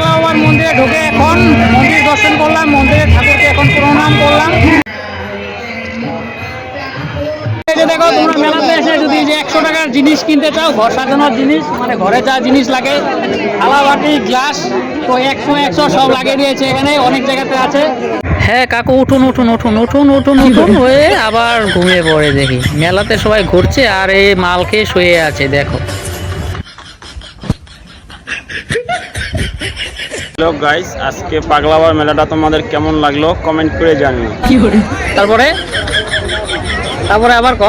বাবার মন্দিরে ঢুকে এখন মন্দির দর্শন করলাম মন্দিরে ঠাকুরকে এখন প্রণাম করলাম। দেখো তোমরা মেলাতে এসে যদি যে একশো টাকার জিনিস কিনতে চাও ঘর সাজানোর জিনিস মানে ঘরে যা জিনিস লাগে থালা বাটি গ্লাস তো একশো একশো সব লাগিয়ে দিয়েছে এখানে অনেক জায়গাতে আছে। হ্যাঁ কাকু উঠুন উঠুন উঠুন উঠুন উঠুন উঠুন হয়ে আবার ঘুমিয়ে পড়ে দেখি। মেলাতে সবাই ঘুরছে আর এই মাল খেয়ে শুয়ে আছে দেখো। হ্যালো গাইস আজকে পাগলাবার মেলাটা তোমাদের কেমন লাগল? কমেন্ট করে জানিও। তারপরে? তারপরে আবার ক?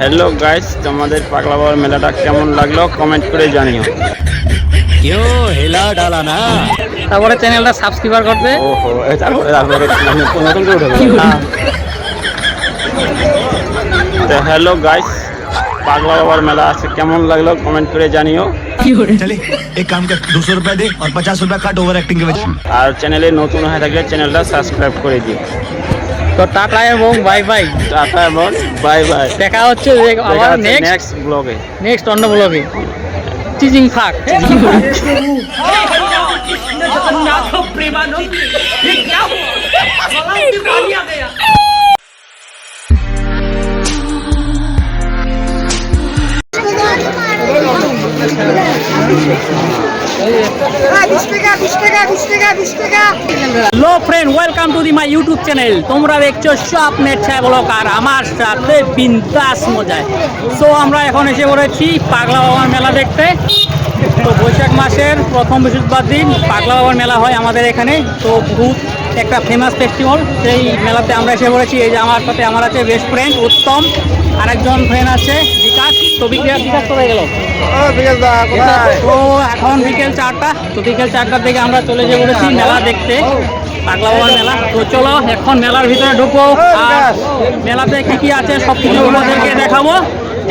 হ্যালো গাইস তোমাদের পাগলাবার মেলাটা কেমন লাগল? কমেন্ট করে জানিও। তারপরে চ্যানেলটা সাবস্ক্রাইবার করতে ওহো তারপরে তারপরে নতুন নতুন করে উঠে গেলো। হ্যাঁ। তো হ্যালো গাইস পাগলা বাবার মেলা আজকে কেমন লাগল? কমেন্ট করে জানিও। चले एक काम कर दो सौ रुपया दे और पचास रुपया काट ओवर एक्टिंग के वजह আর চ্যানেলে নতুন হয়ে থাকলে চ্যানেলটা সাবস্ক্রাইব করে দিও তো টাটা এবং বাই বাই টাটা এবং বাই বাই দেখা হচ্ছে যে আবার নেক্সট নেক্সট ব্লগে নেক্সট অন্য ব্লগে চিজিং ফাক বিশ টাকা বিশ টাকা বিশ hello friend welcome to the my YouTube channel তোমরা দেখছ সব নেট ছায় ব্লগ আর আমার সাথে বিন্দাস মজায়। সো আমরা এখন এসে পড়েছি পাগলা বাবার মেলা দেখতে। তো বৈশাখ মাসের প্রথম বৃহস্পতিবার দিন পাগলা বাবার মেলা হয় আমাদের এখানে। তো বহুত একটা ফেমাস ফেস্টিভ্যাল সেই মেলাতে আমরা এসে পড়েছি। এই যে আমার সাথে আমার আছে বেস্ট ফ্রেন্ড উত্তম। আরেকজন ফ্রেন্ড আছে বিকাশ। তো বিকাশ বিকাশ করে গেল। তো এখন বিকেল চারটা। তো বিকেল চারটার দিকে আমরা চলে যে পড়েছি মেলা দেখতে। পাগলা বাবার মেলা। তো চলো এখন মেলার ভিতরে আর মেলাতে কি কি আছে সব কিছু তোমাদেরকে দেখাবো।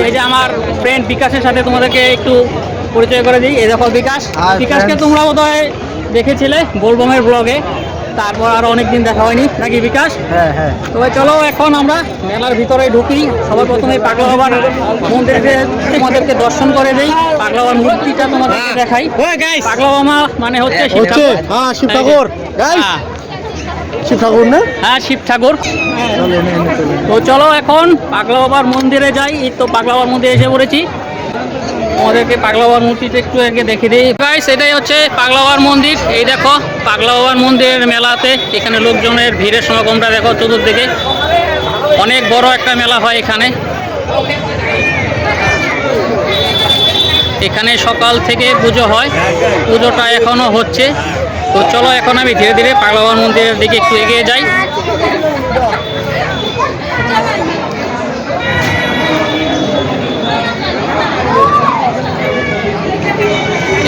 এই যে আমার ফ্রেন্ড বিকাশের সাথে তোমাদেরকে একটু পরিচয় করে দিই। এই দেখো বিকাশ। বিকাশকে তোমরা বোধহয় দেখেছিলে বোলবমের ব্লগে তারপর আর অনেকদিন দেখা হয়নি নাকি বিকাশ? হ্যাঁ হ্যাঁ। তবে চলো এখন আমরা মেলার ভিতরে ঢুকি সবার প্রথমে পাগলা বাবার মন্দিরে তোমাদেরকে দর্শন করে দেই পাগলা বাবার মূর্তিটা তোমাদেরকে দেখাই। পাগলা বাবা মানে হচ্ছে শিব ঠাকুর। হ্যাঁ শিব ঠাকুর। হ্যাঁ, শিব ঠাকুর না? হ্যাঁ শিব ঠাকুর। তো চলো এখন পাগলা বাবার মন্দিরে যাই এই তো পাগলা বাবার মন্দিরে এসে পড়েছি। আমাদেরকে পাগলা বাবার মূর্তিটা একটু আগে দেখে দিই। গাইস এটাই হচ্ছে পাগলা বাবার মন্দির। এই দেখো, পাগলা বাবার মন্দিরের মেলাতে এখানে লোকজনের ভিড়ের সমাগমটা দেখো চতুর্দিকে। অনেক বড় একটা মেলা হয় এখানে। এখানে সকাল থেকে পুজো হয়। পুজোটা এখনও হচ্ছে। তো চলো, এখন আমি ধীরে ধীরে পাগলা বাবার মন্দিরের দিকে একটু এগিয়ে যাই।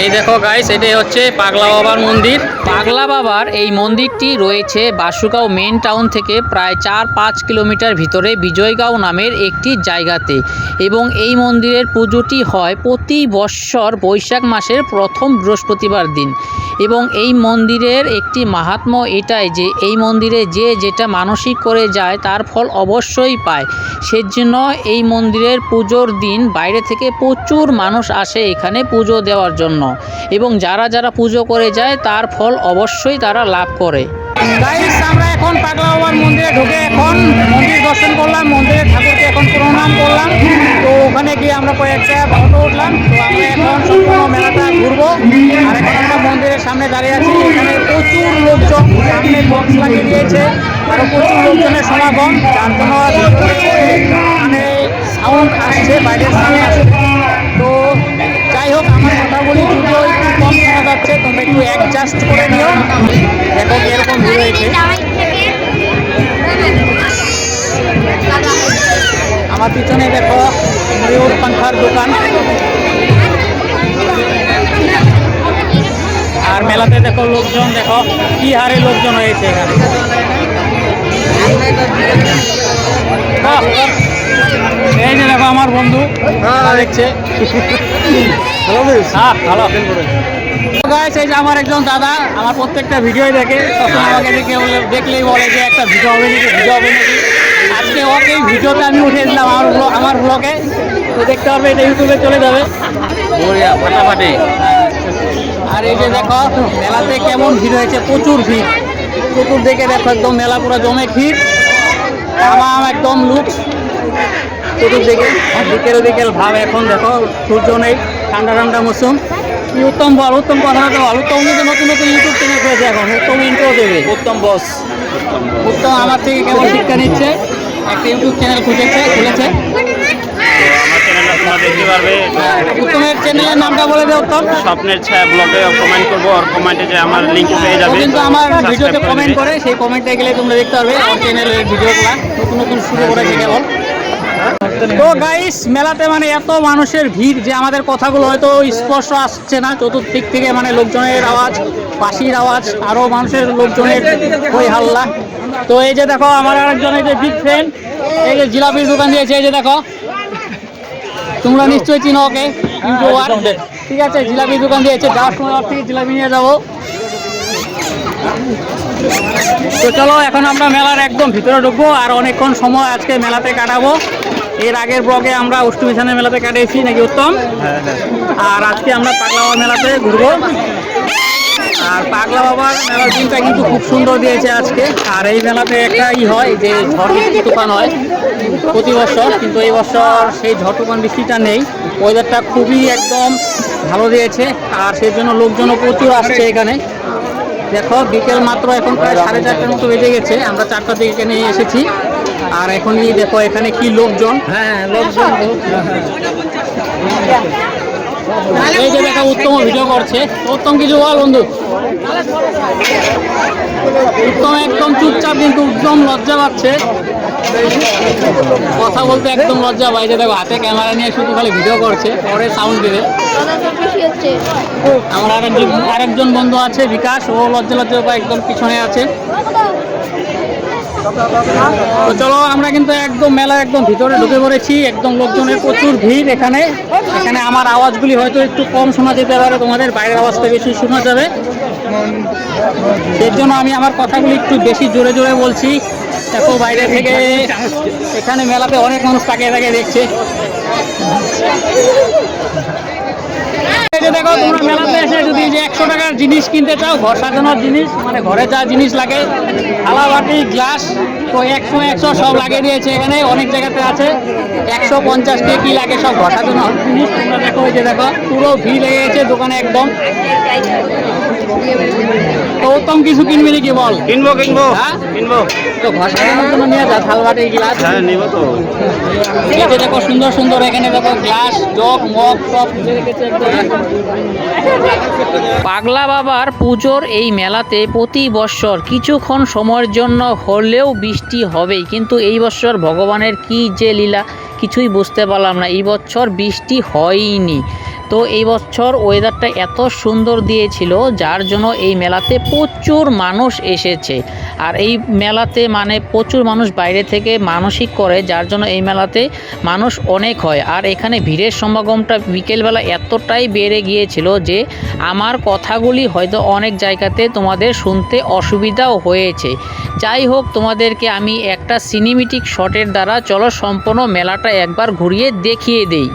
এই দেখো গাইস এটাই হচ্ছে পাগলা বাবার মন্দির। পাগলা বাবার এই মন্দিরটি রয়েছে বাসুগাঁও মেন টাউন থেকে প্রায় চার পাঁচ কিলোমিটার ভিতরে বিজয়গাঁও নামের একটি জায়গাতে। এবং এই মন্দিরের পুজোটি হয় প্রতি বৎসর বৈশাখ মাসের প্রথম বৃহস্পতিবার দিন। এবং এই মন্দিরের একটি মাহাত্ম্য এটাই যে এই মন্দিরে যে যেটা মানসিক করে যায় তার ফল অবশ্যই পায়। সেজন্য এই মন্দিরের পুজোর দিন বাইরে থেকে প্রচুর মানুষ আসে এখানে পুজো দেওয়ার জন্য এবং যারা যারা পুজো করে যায় তার ফল অবশ্যই তারা লাভ করে। এখন পাগলা বাবার মন্দিরে ঢুকে, এখন মন্দির দর্শন করলাম, মন্দিরের ঠাকুরকে এখন প্রণাম করলাম। তো ওখানে গিয়ে আমরা কয়েকটা ফটো উঠলাম তো আমরা এখন সম্পূর্ণ মেলাটা ঘুরবো। আর এখন আমরা মন্দিরের সামনে দাঁড়িয়ে আছি। এখানে প্রচুর লোকজন সামনে বক্স লাগিয়ে দিয়েছে। আরও প্রচুর লোকজনের সমাগম। যার জন্য মানে সাউন্ড আসছে, বাইরের সামনে আসছে। তো যাই হোক, আমার কথাগুলি যদিও কম শোনা যাচ্ছে তোমরা একটু অ্যাডজাস্ট করে নিও। দেখো এরকম ভিড় হয়েছে। আমার পিছনে দেখো ময়ূর পাঙ্খার দোকান। আর মেলাতে দেখো লোকজন দেখো কি হারে লোকজন হয়েছে এখানে। বাহ, এই যে দেখো আমার বন্ধু দেখছে। হ্যাঁ ভালো। গাইস এই যে আমার একজন দাদা আমার প্রত্যেকটা ভিডিও দেখে সবসময় আমাকে দেখে দেখলেই বলে যে একটা ভিডিও হবে নাকি ভিডিও হবে নাকি। আজকে ওকে ভিডিওটা আমি উঠে দিলাম আমার আমার ব্লগে তো দেখতে পারবে এটা ইউটিউবে চলে যাবে। ফাটাফাটি। আর এই যে দেখো মেলাতে কেমন ভিড় হয়েছে প্রচুর ভিড়। চতুর্দিকে দেখো একদম মেলা পুরো জমে ভিড়। তামাম একদম লুক চতুর্দিকে বিকেল বিকেল ভাব এখন দেখো সূর্য নেই ঠান্ডা ঠান্ডা মৌসুম। উত্তম বল উত্তম কথা তো বল উত্তম কিন্তু নতুন নতুন ইউটিউব চ্যানেল খুলেছে এখন উত্তম ইন্ট্রো দেবে। উত্তম বস। উত্তম আমার থেকে কেমন শিক্ষা নিচ্ছে? একটা ইউটিউব চ্যানেল খুলেছে খুলেছে। উত্তমের চ্যানেলের নামটা বলে উত্তম। স্বপ্নের ছায়া ব্লগে কমেন্ট করব আর কমেন্টে যে আমার পেয়ে যাবে। কিন্তু আমার ভিডিওতে কমেন্ট করে সেই কমেন্টে গেলে তোমরা দেখতে পারবে আমার চ্যানেলের ভিডিওগুলো নতুন নতুন শুরু করেছে কেবল। তো গাইস মেলাতে মানে এত মানুষের ভিড় যে আমাদের কথাগুলো হয়তো স্পষ্ট আসছে না। চতুর্দিক থেকে মানে লোকজনের আওয়াজ পাশির আওয়াজ আরও মানুষের লোকজনের হই হাল্লা। তো এই যে দেখো, আমার আরেকজন এই যে বিগ ফ্রেন্ড এই যে জিলাপির দোকান দিয়েছে, এই যে দেখো। তোমরা নিশ্চয়ই চিনো ওকে ঠিক আছে, জিলাপির দোকান দিয়েছে। যাওয়ার সময় ওর থেকে জিলাপি নিয়ে যাব। তো চলো, এখন আমরা মেলার একদম ভিতরে ঢুকবো আর অনেকক্ষণ সময় আজকে মেলাতে কাটাবো। এর আগের ব্লগে আমরা অষ্টমী থানের মেলাতে কাটিয়েছি নাকি উত্তম? আর আজকে আমরা পাগলা বাবার মেলাতে ঘুরবো। আর পাগলা বাবার মেলার দিনটা কিন্তু খুব সুন্দর দিয়েছে আজকে। আর এই মেলাতে একটা ই হয় যে ঝড় বৃষ্টি তুফান হয় প্রতি বছর কিন্তু এই বছর সেই ঝড় তুফান বৃষ্টিটা নেই। ওয়েদারটা খুবই একদম ভালো দিয়েছে আর সেই জন্য লোকজনও প্রচুর আসছে এখানে। দেখো বিকেল মাত্র এখন প্রায় সাড়ে চারটার মতো বেজে গেছে আমরা চারটার দিকে এখানে এসেছি। আর এখনই দেখো, এখানে কি লোকজন? হ্যাঁ লোকজন এই যে দেখো, উত্তম ভিডিও করছে। উত্তম, কিছু বল বন্ধু। উত্তম একদম চুপচাপ কিন্তু উত্তম লজ্জা পাচ্ছে। কথা বলতে একদম লজ্জা যে দেখো, হাতে ক্যামেরা নিয়ে শুধু খালি ভিডিও করছে, পরে সাউন্ড দেবে। আমার আরেকজন আরেকজন বন্ধু আছে, বিকাশ, ও লজ্জা লজ্জা একদম পিছনে আছে। তো চলো, আমরা কিন্তু একদম মেলা একদম ভিতরে ঢুকে পড়েছি, একদম লোকজনের প্রচুর ভিড় এখানে। এখানে আমার আওয়াজগুলি হয়তো একটু কম শোনা যেতে পারে, তোমাদের বাইরের আওয়াজটা বেশি শোনা যাবে। এর জন্য আমি আমার কথাগুলি একটু বেশি জোরে জোরে বলছি। দেখো বাইরে থেকে এখানে মেলাতে অনেক মানুষ তাকে তাকে দেখছে। দেখো, তোমরা মেলাতে এসে যদি যে একশো টাকার জিনিস কিনতে চাও, ঘর সাজানোর জিনিস মানে ঘরে যা জিনিস লাগে থালা বাটি গ্লাস তো একশো একশো সব লাগিয়ে দিয়েছে এখানে অনেক জায়গাতে আছে। একশো পঞ্চাশ কে কি লাগে সব সাজানোর জিনিস তোমরা দেখো এই যে দেখো পুরো ভিড় লেগে গেছে দোকানে একদম। তো উত্তম কিছু কিনবি নাকি বল? কিনবো কিনবো। হ্যাঁ? কিনবো। তো ঘর সাজানোর জন্য নিয়ে যা থাল বাটি গ্লাস। হ্যাঁ নিবো তো। এই দেখো সুন্দর সুন্দর এখানে দেখো গ্লাস জগ মগ সব পাগলা বাবার পুজোর এই মেলাতে প্রতি বছর কিছুক্ষণ সময়ের জন্য হলেও বৃষ্টি হবেই। কিন্তু এই বছর ভগবানের কি যে লীলা, কিছুই বুঝতে পারলাম না। এই বছর বৃষ্টি হয়নি। তো এই বছর ওয়েদারটা এত সুন্দর দিয়েছিল, যার জন্য এই মেলাতে প্রচুর মানুষ এসেছে। আর এই মেলাতে মানে প্রচুর মানুষ বাইরে থেকে মানসিক করে, যার জন্য এই মেলাতে মানুষ অনেক হয়। আর এখানে ভিড়ের সমাগমটা বিকেলবেলা এতটাই বেড়ে গিয়েছিল যে আমার কথাগুলি হয়তো অনেক জায়গাতে তোমাদের শুনতে অসুবিধাও হয়েছে। যাই হোক, তোমাদেরকে আমি একটা সিনেমেটিক শটের দ্বারা চলো সম্পূর্ণ মেলাটা একবার ঘুরিয়ে দেখিয়ে দেই।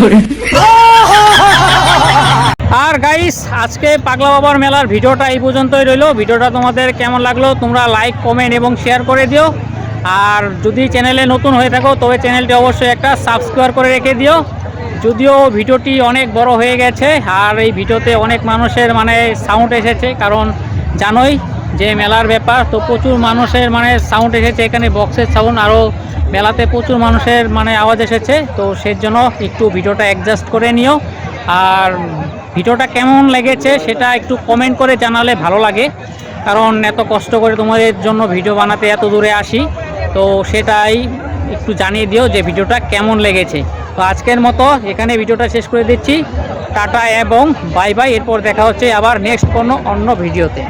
আর গাইস আজকে পাগলা বাবার মেলার ভিডিওটা এই পর্যন্তই রইল। ভিডিওটা তোমাদের কেমন লাগল তোমরা লাইক কমেন্ট এবং শেয়ার করে দিও। আর যদি চ্যানেলে নতুন হয়ে থাকো, তবে চ্যানেলটি অবশ্যই একটা সাবস্ক্রাইব করে রেখে দিও। যদিও ভিডিওটি অনেক বড় হয়ে গেছে, আর এই ভিডিওতে অনেক মানুষের মানে সাউন্ড এসেছে, কারণ জানোই যে মেলার ব্যাপার, তো প্রচুর মানুষের মানে সাউন্ড এসেছে এখানে বক্সের সাউন্ড আরও মেলাতে প্রচুর মানুষের মানে আওয়াজ এসেছে, তো সেই জন্য একটু ভিডিওটা অ্যাডজাস্ট করে নিও। আর ভিডিওটা কেমন লেগেছে সেটা একটু কমেন্ট করে জানালে ভালো লাগে, কারণ এত কষ্ট করে তোমাদের জন্য ভিডিও বানাতে এত দূরে আসি, তো সেটাই একটু জানিয়ে দিও যে ভিডিওটা কেমন লেগেছে। তো আজকের মতো এখানে ভিডিওটা শেষ করে দিচ্ছি, টাটা এবং বাই বাই এরপর দেখা হচ্ছে আবার নেক্সট কোনো অন্য ভিডিওতে।